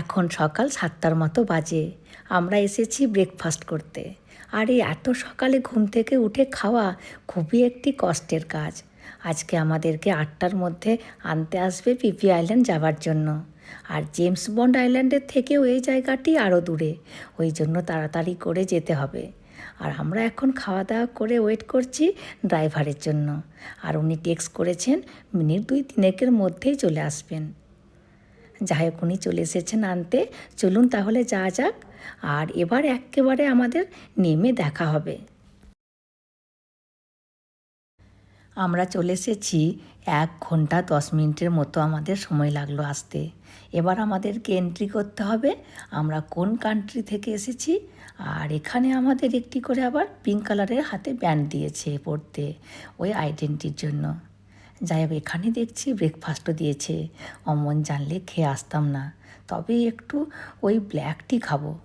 এখন সকাল সাতটার মতো বাজে। আমরা এসেছি ব্রেকফাস্ট করতে। আর এই এত সকালে ঘুম থেকে উঠে খাওয়া খুবই একটি কষ্টের কাজ। আজকে আমাদেরকে আটটার মধ্যে আনতে আসবে পিপি আইল্যান্ড যাওয়ার জন্য। আর জেমস বন্ড আইল্যান্ডের থেকেও এই জায়গাটি আরও দূরে। ওই জন্য তাড়াতাড়ি করে যেতে হবে। আর আমরা এখন খাওয়া দাওয়া করে ওয়েট করছি ড্রাইভারের জন্য। আর উনি টেক্সট করেছেন, মিনিট দুই তিনেকের মধ্যেই চলে আসবেন। যাই হোক উনি চলে এসেছেন আনতে। চলুন তাহলে যা যাক। আর এবার একেবারে আমাদের নেমে দেখা হবে। আমরা চলে এসেছি এক ঘণ্টা দশ মিনিটের মতো আমাদের সময় লাগল আসতে। এবার আমাদেরকে এন্ট্রি করতে হবে। আমরা কোন কান্ট্রি থেকে এসেছি? আর এখানে আমাদের একটি করে আবার পিঙ্ক কালারের হাতে ব্যান্ড দিয়েছে পড়তে, ওই আইডেন্টির জন্য। যাই হোক, এখানে দেখছি ব্রেকফাস্টও দিয়েছে। অমন জানলে খেয়ে আসতাম না। তবে একটু ওই ব্ল্যাক টি খাব।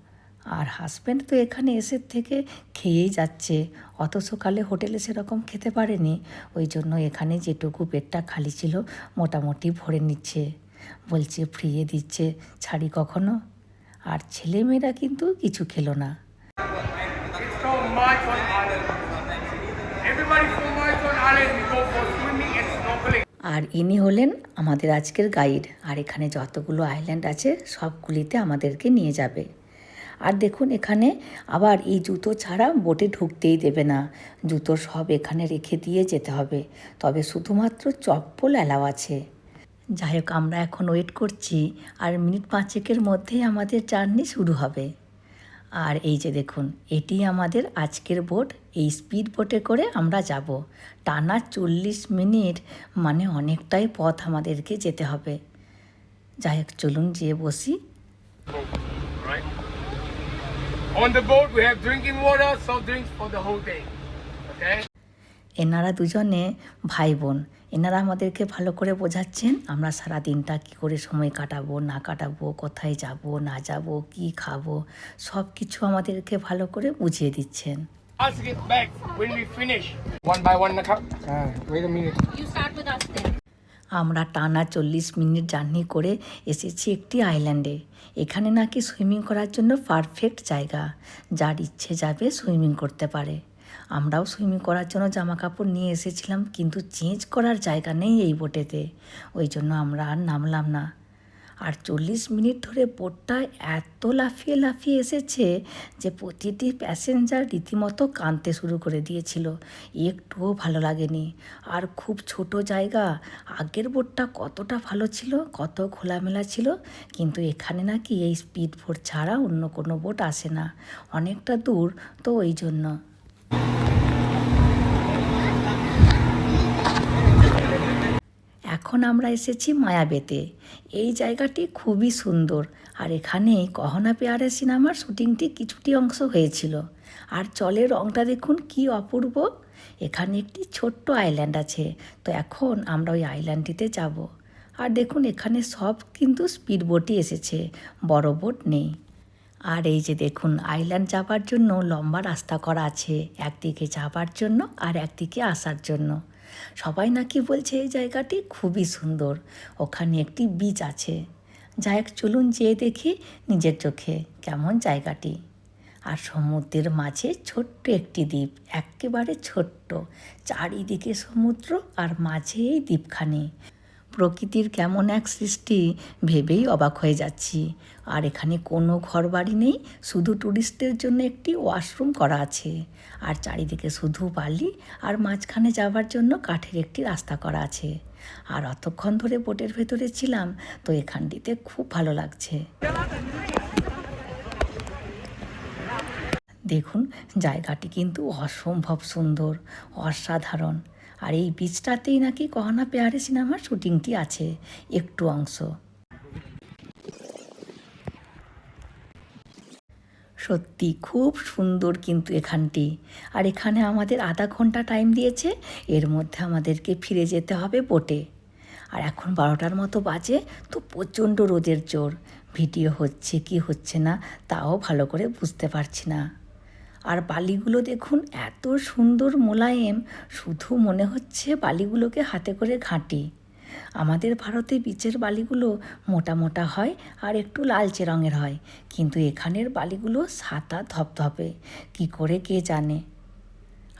আর হাজব্যান্ড তো এখানে এসে থেকে খেয়েই যাচ্ছে। অত সকালে হোটেলে সেরকম খেতে পারেনি। ওই জন্য এখানে যেটুকু পেটটা খালি ছিল, মোটামুটি ভরে নিচ্ছে। বলছে, ফ্রিয়ে দিচ্ছে। ছাড়ি কখনো? আর ছেলেমেয়েরা কিন্তু কিছু খেলো না. Everybody from we go for swimming. আর ইনি হলেন আমাদের আজকের গাইড। আর এখানে যতগুলো আইল্যান্ড আছে, সবগুলিতে আমাদেরকে নিয়ে যাবে। আর দেখুন, এখানে আবার এই জুতো ছাড়া বোটে ঢুকতেই দেবে না। জুতো সব এখানে রেখে দিয়ে যেতে হবে। তবে শুধুমাত্র চপ্পল অ্যালাও আছে। যাই হোক, আমরা এখন ওয়েট করছি। আর মিনিট পাঁচেকের মধ্যেই আমাদের জার্নি শুরু হবে। আর এই যে দেখুন এটি আমাদের আজকের বোট এই স্পিড বোটে করে আমরা যাব টানা চল্লিশ মিনিট মানে অনেকটাই পথ আমাদেরকে যেতে হবে যাই হোক চলুন যেয়ে বসি On the boat, we have drinking water, drinks for the whole day. Okay? এনারা দুজনে ভাই বোন এনারা আমাদেরকে ভালো করে বোঝাচ্ছেন আমরা সারা দিনটা কী করে সময় কাটাবো না কাটাবো কোথায় যাব না যাব কি খাব সব কিছু আমাদেরকে ভালো করে বুঝিয়ে দিচ্ছেন Ask it back when we finish. One by one, Nakam. Uh, wait a minute. You start with us then. আমরা টানা চল্লিশ মিনিট জার্নি করে এসেছি একটি আইল্যান্ডে এখানে নাকি সুইমিং করার জন্য পারফেক্ট জায়গা যার ইচ্ছে যাবে সুইমিং করতে পারে আমরাও সুইমিং করার জন্য জামা কাপড় নিয়ে এসেছিলাম, কিন্তু চেঞ্জ করার জায়গা নেই এই বোটেতে। ওই জন্য আমরা আর নামলাম না। আর চল্লিশ মিনিট ধরে বোটটা এত লাফিয়ে লাফিয়ে এসেছে যে প্রতিটি প্যাসেঞ্জার রীতিমতো কাঁদতে শুরু করে দিয়েছিল। একটুও ভালো লাগেনি। আর খুব ছোট জায়গা। আগের বোটটা কতটা ভালো ছিল, কত খোলামেলা ছিল, কিন্তু এখানে নাকি এই স্পিড বোট ছাড়া অন্য কোনো বোট আসে না। অনেকটা দূর, তো ওই জন্য। এখন আমরা এসেছি মায়াবেতে। এই জায়গাটি খুবই সুন্দর। আর এখানে কহনা পেয়ারে সিনেমার শুটিংটি কিছুটি অংশ হয়েছিল। আর জলের রংটা দেখুন কি অপূর্ব। এখানে একটি ছোট্ট আইল্যান্ড আছে। তো এখন আমরা ওই আইল্যান্ডটিতে যাব। আর দেখুন এখানে সব কিন্তু স্পিড বোটই এসেছে। বড় বোট নেই। আর এই যে দেখুন আইল্যান্ড যাবার জন্য লম্বা রাস্তা করা আছে, একদিকে যাবার জন্য আর একদিকে আসার জন্য। সবাই নাকি বলছে এই জায়গাটি খুবই সুন্দর, ওখানে একটি বিচ আছে। যাই চলুন যেয়ে দেখি নিজের চোখে কেমন জায়গাটি। আর সমুদ্রের মাঝে ছোট্ট একটি দ্বীপ, একেবারে ছোট্ট, চারিদিকে সমুদ্র আর মাঝে এই দ্বীপখানি। প্রকৃতির কেমন এক সৃষ্টি ভেবেই অবাক হয়ে যাচ্ছি। আর এখানে কোনো ঘরবাড়ি নেই, শুধু ট্যুরিস্টদের জন্য একটি ওয়াশরুম করা আছে। আর চারিদিকে শুধু বালি আর মাঝখানে যাওয়ার জন্য কাঠের একটি রাস্তা করা আছে। আর অতক্ষণ ধরে বোটের ভেতরে ছিলাম, তো এখানটিতে খুব ভালো লাগছে। দেখুন, জায়গাটি কিন্তু অসম্ভব সুন্দর, অসাধারণ। আর এই বীজটাতেই নাকি কহনা পেয়ারে সিনেমার শুটিংটি আছে, একটু অংশ। সত্যি খুব সুন্দর কিন্তু এখানটি। আর এখানে আমাদের আধা ঘণ্টা টাইম দিয়েছে, এর মধ্যে আমাদেরকে ফিরে যেতে হবে বোটে আর এখন বারোটার মতো বাজে, তো প্রচণ্ড রোদের জোর। ভিডিও হচ্ছে কি হচ্ছে না, তাও ভালো করে বুঝতে পারছি না। আর বালিগুলো দেখুন, এত সুন্দর মোলায়েম। শুধু মনে হচ্ছে বালিগুলোকে হাতে করে ঘাঁটি। আমাদের ভারতে বিচের বালিগুলো মোটা মোটা হয় আর একটু লালচে রঙের হয়, কিন্তু এখানের বালিগুলো সাদা ধপধপে। কি করে কে জানে?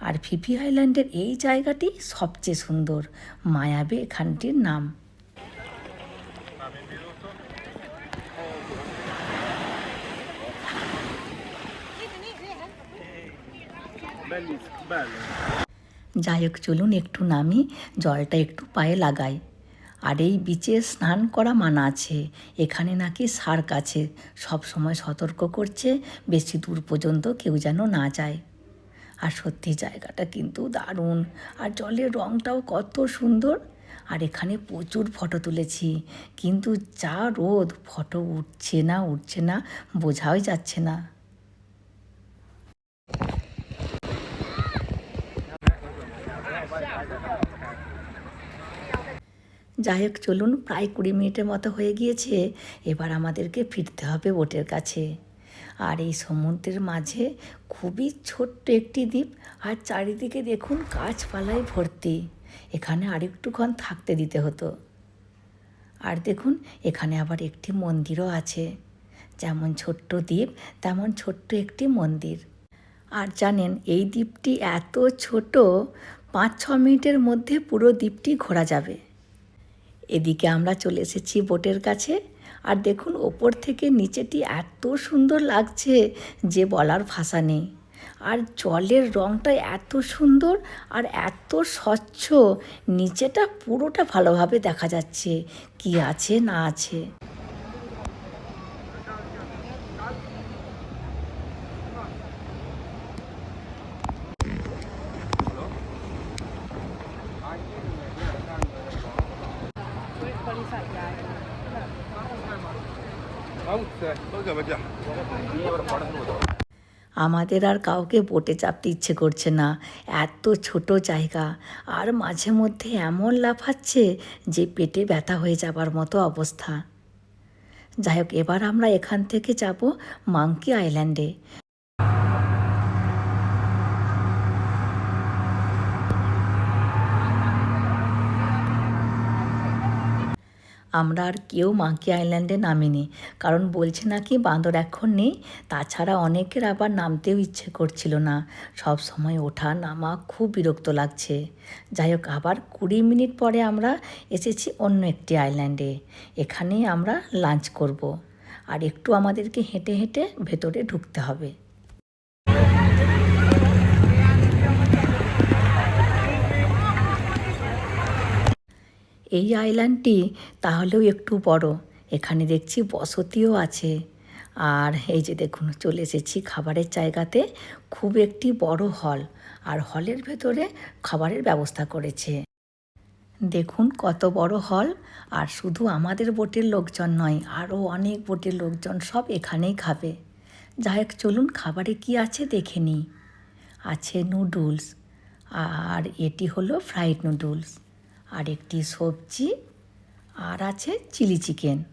আর ফিফি আইল্যান্ডের এই জায়গাটি সবচেয়ে সুন্দর, মায়াবে এখানটির নাম। যাই হোক, চলুন একটু নামি, জলটা একটু পায়ে লাগাই। আর এই বিচে স্নান করা মানা আছে। এখানে নাকি সার্ক আছে। সব সময় সতর্ক করছে, বেশি দূর পর্যন্ত কেউ যেন না যায়। আর সত্যি জায়গাটা কিন্তু দারুণ। আর জলের রঙটাও কত সুন্দর। আর এখানে প্রচুর ফটো তুলেছি। কিন্তু যা রোদ, ফটো উঠছে না উঠছে না, বোঝাই যাচ্ছে না। যাই হোক, চলুন প্রায় কুড়ি মিনিটের মতো হয়ে গিয়েছে, এবার আমাদেরকে ফিরতে হবে বোটের কাছে। আর এই সমুদ্রের মাঝে খুবই ছোট্ট একটি দ্বীপ, আর চারিদিকে দেখুন গাছপালায় ভর্তি। এখানে আরেকটুক্ষণ থাকতে দিতে হতো। আর দেখুন, এখানে আবার একটি মন্দিরও আছে। যেমন ছোট্ট দ্বীপ, তেমন ছোট্ট একটি মন্দির। আর জানেন, এই দ্বীপটি এত ছোট পাঁচ ছ মিনিটের মধ্যে পুরো দ্বীপটি ঘোরা যাবে। এদিকে আমরা চলে এসেছি বোটের কাছে। আর দেখুন, ওপর থেকে নিচেটি এত সুন্দর লাগছে যে বলার ভাষা নেই। আর জলের রঙটা এত সুন্দর আর এত স্বচ্ছ, নিচেটা পুরোটা ভালোভাবে দেখা যাচ্ছে। কি আছে না আছে। আমাদের আর কাউকে বোটে চাপতে ইচ্ছে করছে না। এত ছোট জায়গা। আর মাঝে মধ্যে এমন লাফাচ্ছে যে পেটে ব্যথা হয়ে যাবার মতো অবস্থা। যাই হোক, এবার আমরা এখান থেকে যাব মাংকি আইল্যান্ডে। আমরা আর কেউ মাকি আইল্যান্ডে নামিনি। কারণ বলছে নাকি বাঁদর এখন নেই, তাছাড়া অনেকের আবার নামতেও ইচ্ছে করছিল না। সব সময় ওঠা নামা খুব বিরক্ত লাগছে। যাই হোক, আবার কুড়ি মিনিট পরে আমরা এসেছি অন্য একটি আইল্যান্ডে। এখানেই আমরা লাঞ্চ করব। আর একটু আমাদেরকে হেঁটে হেঁটে ভেতরে ঢুকতে হবে। এই আইল্যান্ডটি তাহলেও একটু বড়। এখানে দেখছি বসতিও আছে। আর এই যে দেখুন, চলে এসেছি খাবারের জায়গাতে। খুব একটি বড় হল। আর হলের ভেতরে খাবারের ব্যবস্থা করেছে। দেখুন কত বড় হল। আর শুধু আমাদের বোটের লোকজন নয় আরও অনেক বোটের লোকজন সব এখানেই খাবে। যাই হোক, চলুন খাবারে কি আছে দেখে নিই। আছে নুডলস। আর এটি হলো ফ্রাইড নুডলস। আর একটি সবজি, আর আছে চিলি চিকেন।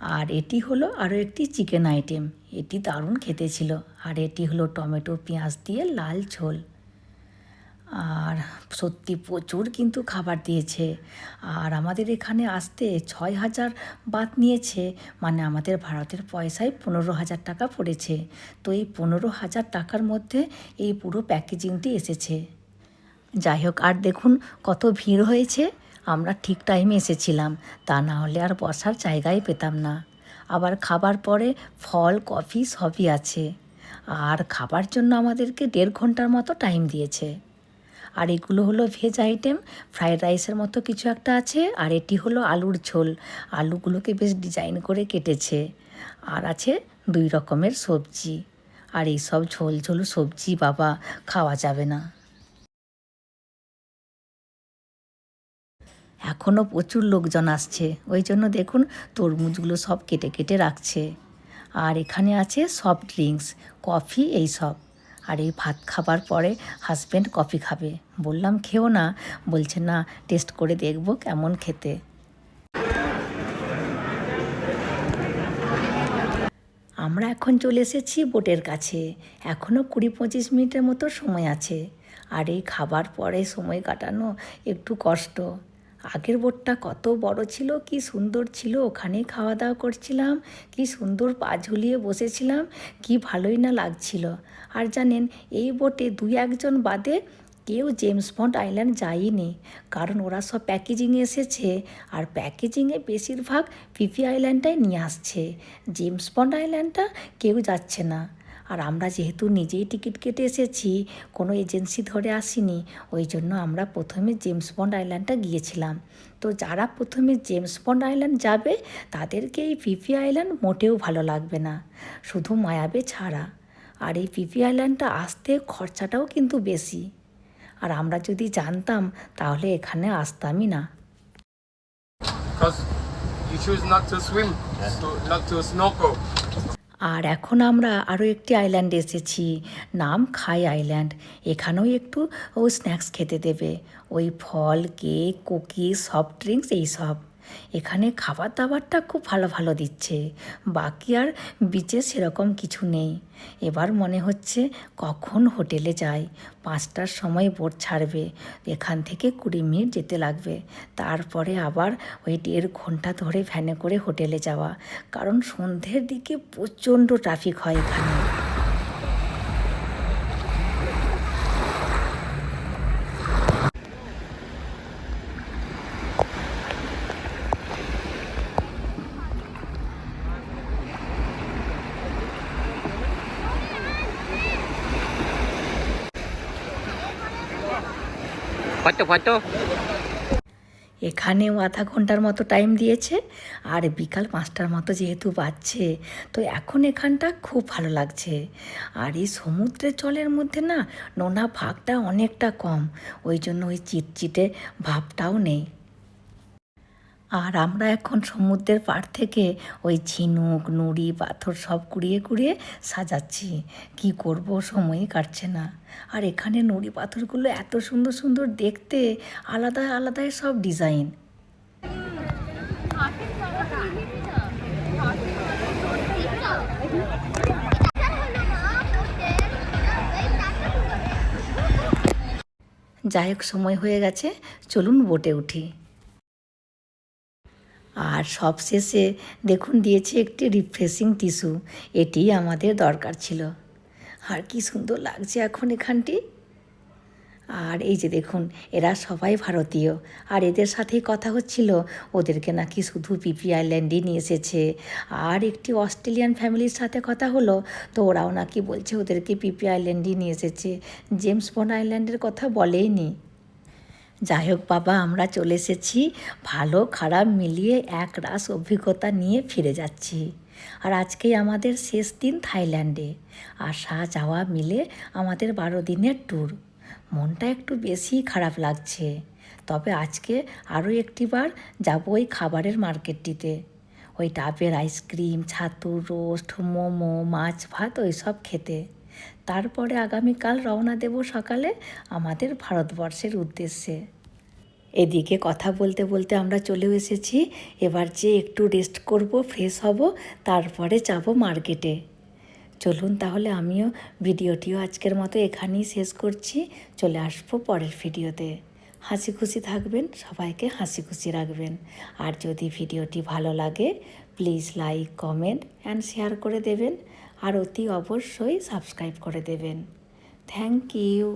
আর এটি হলো আরও একটি চিকেন আইটেম। এটি দারুণ খেতে ছিল। আর এটি হলো টমেটো পেঁয়াজ দিয়ে লাল ঝোল। আর সত্যি প্রচুর কিন্তু খাবার দিয়েছে। আর আমাদের এখানে আসতে ছয় হাজার বাত নিয়েছে। মানে আমাদের ভারতের পয়সায় পনেরো হাজার টাকা পড়েছে। তো এই পনেরো হাজার টাকার মধ্যে এই পুরো প্যাকেজিংটি এসেছে। যাই হোক, আর দেখুন কত ভিড় হয়েছে। আমরা ঠিক টাইমে এসেছিলাম, তা না হলে আর বসার জায়গাই পেতাম না। আবার খাবার পরে ফল, কফি সবই আছে। আর খাবার জন্য আমাদেরকে দেড় ঘণ্টার মতো টাইম দিয়েছে। আর এগুলো হলো ভেজ আইটেম ফ্রাইড রাইসের মতো কিছু একটা আছে, আর এটি হলো আলুর ঝোল। আলুগুলোকে বেশ ডিজাইন করে কেটেছে। আর আছে দুই রকমের সবজি। আর এই সব ঝোল ঝোল সবজি বাবা, খাওয়া যাবে না। এখনও প্রচুর লোকজন আসছে। ওই জন্য দেখুন তরমুজগুলো সব কেটে কেটে রাখছে। আর এখানে আছে সফট ড্রিঙ্কস কফি এই সব। আর এই ভাত খাবার পরে হাজব্যান্ড কফি খাবে। বললাম, খেও না। বলছে, না টেস্ট করে দেখব কেমন খেতে। আমরা এখন চলে এসেছি বোটের কাছে। এখনও কুড়ি পঁচিশ মিনিটের মতো সময় আছে। আর এই খাবার পরে সময় কাটানো একটু কষ্ট। আগের বোটটা কত বড় ছিল, কি সুন্দর ছিল, ওখানেই খাওয়া দাওয়া করছিলাম, কি সুন্দর পা ঝুলিয়ে বসেছিলাম, কি ভালোই না লাগছিল। আর জানেন, এই বোটে দুই একজন বাদে কেউ জেমস বন্ড আইল্যান্ড যায়নি, কারণ ওরা সব প্যাকেজিংয়ে এসেছে, আর প্যাকেজিংয়ে বেশিরভাগ পিপি আইল্যান্ডটাই নিয়ে আসছে। জেমস বন্ড আইল্যান্ডটা কেউ যাচ্ছে না। আর আমরা যেহেতু নিজেই টিকিট কেটে এসেছি কোনো এজেন্সি ধরে আসিনি ওই জন্য আমরা প্রথমে জেমস বন্ড আইল্যান্ডটা গিয়েছিলাম তো যারা প্রথমে জেমস বন্ড আইল্যান্ড যাবে তাদেরকে এই পিপি আইল্যান্ড মোটেও ভালো লাগবে না শুধু মায়াবে ছাড়া আর এই পিপি আইল্যান্ডটা আসতে খরচাটাও কিন্তু বেশি আর আমরা যদি জানতাম তাহলে এখানে আসতামই না Because you choose not to swim, yeah. to, not to snorkel. আর এখন আমরা আরও একটি আইল্যান্ডে এসেছি, নাম খাই আইল্যান্ড এখানেও একটু ও স্ন্যাক্স খেতে দেবে। ওই ফল কেক কুকি সফট ড্রিঙ্কস এইসব। এখানে খাবার দাবারটা খুব ভালো ভালো দিচ্ছে। বাকি আর বিচে সেরকম কিছু নেই। এবার মনে হচ্ছে কখন হোটেলে যাই। পাঁচটার সময় বোট ছাড়বে। এখান থেকে কুড়ি মিনিট যেতে লাগবে। তারপরে আবার ওই দেড় ঘণ্টা ধরে ভ্যানে করে হোটেলে যাওয়া। কারণ সন্ধ্যের দিকে প্রচণ্ড ট্রাফিক হয় এখানে। Foto, photo. এখানেও আধা ঘণ্টার মতো টাইম দিয়েছে আর বিকাল পাঁচটার মতো যেহেতু বাজছে তো এখন এখানটা খুব ভালো লাগছে। আর এই সমুদ্রের জলের মধ্যে না নোনা ভাগটা অনেকটা কম ওই জন্য ওই চিটচিটে ভাবটাও নেই। আর আমরা এখন সমুদ্রের পাড় থেকে ওই ঝিনুক, নুড়ি, পাথর সব কুড়িয়ে কুড়িয়ে সাজাচ্ছি। কি করব? সময়ই কাটছে না। আর এখানে নুড়ি পাথরগুলো এত সুন্দর সুন্দর দেখতে আলাদা আলাদাই সব ডিজাইন। যাই হোক, সময় হয়ে গেছে। চলুন বোটে উঠি। আর সবশেষে দেখুন দিয়েছে একটি রিফ্রেশিং টিস্যু এটি আমাদের দরকার ছিল। আর কি সুন্দর লাগছে এখন এখানটি। আর এই যে দেখুন, এরা সবাই ভারতীয়। আর এদের সাথেই কথা হচ্ছিল, ওদেরকে নাকি শুধু পিপি আইল্যান্ডই নিয়ে এসেছে। আর একটি অস্ট্রেলিয়ান ফ্যামিলির সাথে কথা হলো, তো ওরাও নাকি বলছে ওদেরকে পিপি আইল্যান্ডই নিয়ে এসেছে। জেমস বন্ড আইল্যান্ডের কথা বলেইনি। যাই হোক বাবা, আমরা চলে এসেছি। ভালো, খারাপ মিলিয়ে এক রাস অভিজ্ঞতা নিয়ে ফিরে যাচ্ছি। আর আজকেই আমাদের শেষ দিন থাইল্যান্ডে। আসা যাওয়া মিলে আমাদের বারো দিনের ট্যুর মনটা একটু বেশি খারাপ লাগছে। তবে আজকে আরও একটিবার যাব ওই খাবারের মার্কেটটিতে। ওই ডাবের আইসক্রিম ছাতু রোস্ট মোমো, মাছ ভাত ওই সব খেতে। তারপরে আগামীকাল রওনা দেব সকালে আমাদের ভারতবর্ষের উদ্দেশ্যে। এদিকে কথা বলতে বলতে আমরা চলেও এসেছি। এবার যে একটু রেস্ট করব ফ্রেশ হব, তারপরে যাব মার্কেটে চলুন তাহলে আমিও ভিডিওটিও আজকের মতো এখানেই শেষ করছি। চলে আসব পরের ভিডিওতে। হাসি খুশি থাকবেন, সবাইকে হাসি খুশি রাখবেন। আর যদি ভিডিওটি ভালো লাগে please like comment and share করে দেবেন। আর অতি অবশ্যই সাবস্ক্রাইব করে দেবেন। Thank you